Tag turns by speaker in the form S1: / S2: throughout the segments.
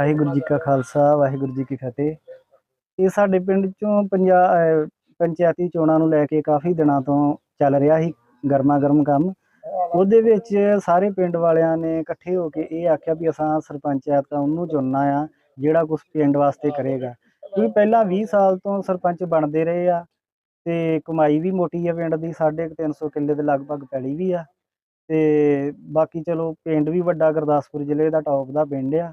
S1: ਵਾਹਿਗੁਰੂ ਜੀ ਕਾ ਖਾਲਸਾ, ਵਾਹਿਗੁਰੂ ਜੀ ਕੀ ਫਤਿਹ। ਇਹ ਸਾਡੇ ਪਿੰਡ ਚੋਂ ਪੰਜਾ- ਪੰਚਾਇਤੀ ਚੋਣਾਂ ਨੂੰ ਲੈ ਕੇ ਕਾਫੀ ਦਿਨਾਂ ਤੋਂ ਚੱਲ ਰਿਹਾ ਸੀ ਗਰਮਾ ਗਰਮ ਕੰਮ। ਉਹਦੇ ਵਿੱਚ ਸਾਰੇ ਪਿੰਡ ਵਾਲਿਆਂ ਨੇ ਇਕੱਠੇ ਹੋ ਕੇ ਇਹ ਆਖਿਆ ਵੀ ਅਸਾਂ ਸਰਪੰਚ ਤਾਂ ਉਹਨੂੰ ਚੁਣਨਾ ਆ, ਜਿਹੜਾ ਕੁਝ ਪਿੰਡ ਵਾਸਤੇ ਕਰੇਗਾ। ਕਿਉਂਕਿ ਪਹਿਲਾਂ 20 ਸਾਲ ਤੋਂ ਸਰਪੰਚ ਬਣਦੇ ਰਹੇ ਆ ਤੇ ਕਮਾਈ ਵੀ ਮੋਟੀ ਆ ਪਿੰਡ ਦੀ, ਸਾਢੇ ਕੁ ਤਿੰਨ ਸੌ ਕਿੱਲੇ ਦੇ ਲਗਭਗ ਪੈਲੀ ਵੀ ਆ। ਤੇ ਬਾਕੀ ਚਲੋ ਪਿੰਡ ਵੀ ਵੱਡਾ ਗੁਰਦਾਸਪੁਰ ਜ਼ਿਲ੍ਹੇ ਦਾ ਟੌਪ ਦਾ ਪਿੰਡ ਆ।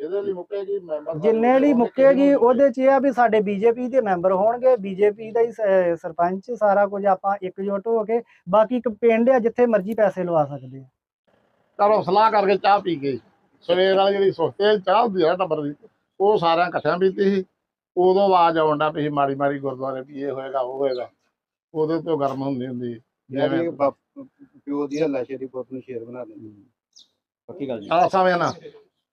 S2: ਇਹਦੇ ਲਈ ਮੁੱਕੇਗੀ ਮੈਂਬਰ
S1: ਜਿੰਨੇ ਲਈ ਮੁੱਕੇਗੀ ਉਹਦੇ 'ਚ ਇਹ ਆ ਵੀ ਸਾਡੇ ਬੀਜੇਪੀ ਦੇ ਮੈਂਬਰ ਹੋਣਗੇ। ਬੀਜੇਪੀ ਦਾ ਹੀ ਸ- ਸਰਪੰਚ ਸਾਰਾ ਕੁਝ ਆਪਾਂ ਇਕਜੁੱਟ ਹੋ ਕੇ ਬਾਕੀ ਇੱਕ ਪਿੰਡ ਆ ਜਿੱਥੇ ਮਰਜ਼ੀ ਪੈਸੇ ਲਵਾ ਸਕਦੇ ਆ।
S2: ਚਲੋ ਸਲਾਹ ਕਰਕੇ ਚਾਹ ਪੀ ਗਏ। ਸਵੇਰ ਵਾਲੀ ਜਿਹੜੀ ਸੁਸਤੇ ਚਾਹ ਹੁੰਦੀ ਹੈ ਟੱਬਰ ਦੀ ਉਹ ਸਾਰਿਆਂ ਇਕੱਠਿਆਂ ਪੀਤੀ ਸੀ। ਉਦੋਂ ਆਵਾਜ਼ ਆਉਂਦਾ ਪਈ ਸੀ ਮਾੜੀ ਮਾੜੀ ਗੁਰਦੁਆਰੇ ਵੀ ਇਹ ਹੋਏਗਾ ਉਹ ਹੋਏਗਾ। ਉਹਦੇ ਤੋਂ ਗਰਮ ਹੁੰਦੀ ਹੁੰਦੀ
S3: ਜਿਵੇਂ
S2: ਜਿਵੇਂ
S3: ਪਿਓ ਦੀ ਹੱਲਾ ਸ਼ੇਰੀ ਪੁੱਤ ਨੂੰ ਸ਼ੇਰ ਬਣਾ ਦਿੰਦੀ। ਪੱਕੀ ਗੱਲ ਜੀ
S2: ਆ ਸਮੇਂ ਨਾ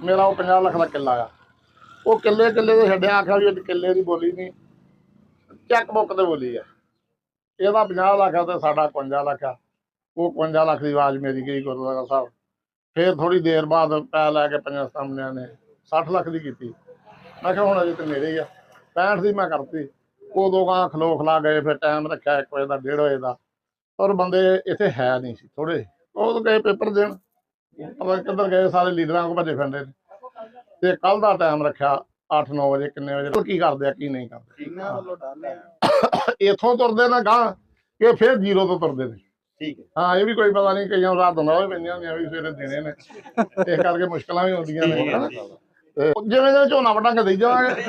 S2: ਮੇਰਾ ਉਹ 50 ਲੱਖ ਦਾ ਕਿੱਲਾ ਆ। ਉਹ ਕਿੱਲੇ ਕਿੱਲੇ ਦੇ ਛੱਡਿਆ, ਆਖਿਆ ਵੀ ਇਹ ਕਿੱਲੇ ਦੀ ਬੋਲੀ ਨਹੀਂ। ਚੈੱਕ ਬੁੱਕ ਤੇ ਬੋਲੀ ਆ। ਇਹਦਾ 50 ਲੱਖ ਆ ਤੇ ਸਾਡਾ 51 ਲੱਖ ਆ। ਉਹ 51 ਲੱਖ ਦੀ ਆਵਾਜ਼ ਮੇਰੀ ਗਈ ਗੁਰਦੁਆਰਾ ਸਾਹਿਬ। ਫਿਰ ਥੋੜੀ ਦੇਰ ਬਾਅਦ ਪੈ ਲੈ ਕੇ ਪੰਜਾਂ ਸਾਹਮਣਿਆਂ ਨੇ 60 ਲੱਖ ਦੀ ਕੀਤੀ। ਮੈਂ ਕਿਹਾ ਹੁਣ ਅਜੇ ਤੇ ਨੇੜੇ ਹੀ ਆ। 65 ਦੀ ਮੈਂ ਕਰਤੀ। ਉਦੋਂ ਗਾਂ ਖਲੋ ਖਲਾ ਗਏ, ਫਿਰ ਟਾਈਮ ਰੱਖਿਆ 1 ਵਜੇ ਦਾ 1:30 ਵਜੇ ਦਾ। ਪਰ ਬੰਦੇ ਇੱਥੇ ਹੈ ਨਹੀਂ ਸੀ ਥੋੜੇ ਉਹ ਗਏ ਪੇਪਰ ਦੇਣ। ਪਤਾ ਨੀ ਕਿੱਧਰ ਗਏ ਸਾਰੇ ਲੀਡਰਾਂ ਕੋ ਭੱਜੇ ਫਿਰਦੇ ਨੇ। ਤੇ ਕੱਲ ਦਾ ਟਾਈਮ ਰੱਖਿਆ 8-9 ਵਜੇ ਕਿੰਨੇ ਵਜੇ ਕੀ ਕਰਦੇ ਆ ਕੀ ਨਹੀਂ ਕਰਦੇ।
S3: ਇਹਨਾਂ ਵੱਲੋਂ
S2: ਇੱਥੋਂ ਤੁਰਦੇ ਨਾ ਗਾਂ ਇਹ ਫਿਰ ਜ਼ੀਰੋ ਤੋਂ ਤੁਰਦੇ ਨੇ।
S3: ਠੀਕ ਹੈ।
S2: ਹਾਂ ਇਹ ਵੀ ਕੋਈ ਪਤਾ ਨਹੀਂ ਕਈਆਂ ਨੂੰ ਰਾਤ ਨੂੰ ਵੀ ਪੈਂਦੀਆਂ ਹੁੰਦੀਆਂ ਵੀ ਸਵੇਰੇ ਦੇਣੇ ਨੇ। ਇਸ ਕਰਕੇ ਮੁਸ਼ਕਲਾਂ ਵੀ ਹੁੰਦੀਆਂ ਨੇ ਹਨਾ। ਤੇ ਜਿਵੇਂ ਜਿਵੇਂ ਝੋਨਾ ਵਟਾਂਗੇ ਦੇਈ ਜਾਵਾਂਗੇ।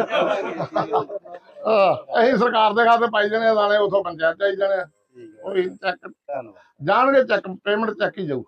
S2: ਆਹ, ਅਸੀਂ ਸਰਕਾਰ ਦੇ ਖਾਤੇ ਪਾਈ ਜਾਣੇ ਆ ਦਾਣੇ ਉਥੋਂ ਪੰਚਾਇਤ ਚਾਈ ਜਾਣੇ ਆ। ਉਹ ਵੀ ਚੈੱਕ
S3: ਧੰਨਵਾਦ।
S2: ਜਾਣਗੇ ਚੈੱਕ ਪੇਮੈਂਟ ਚੈੱਕ ਹੀ ਜਾਊ।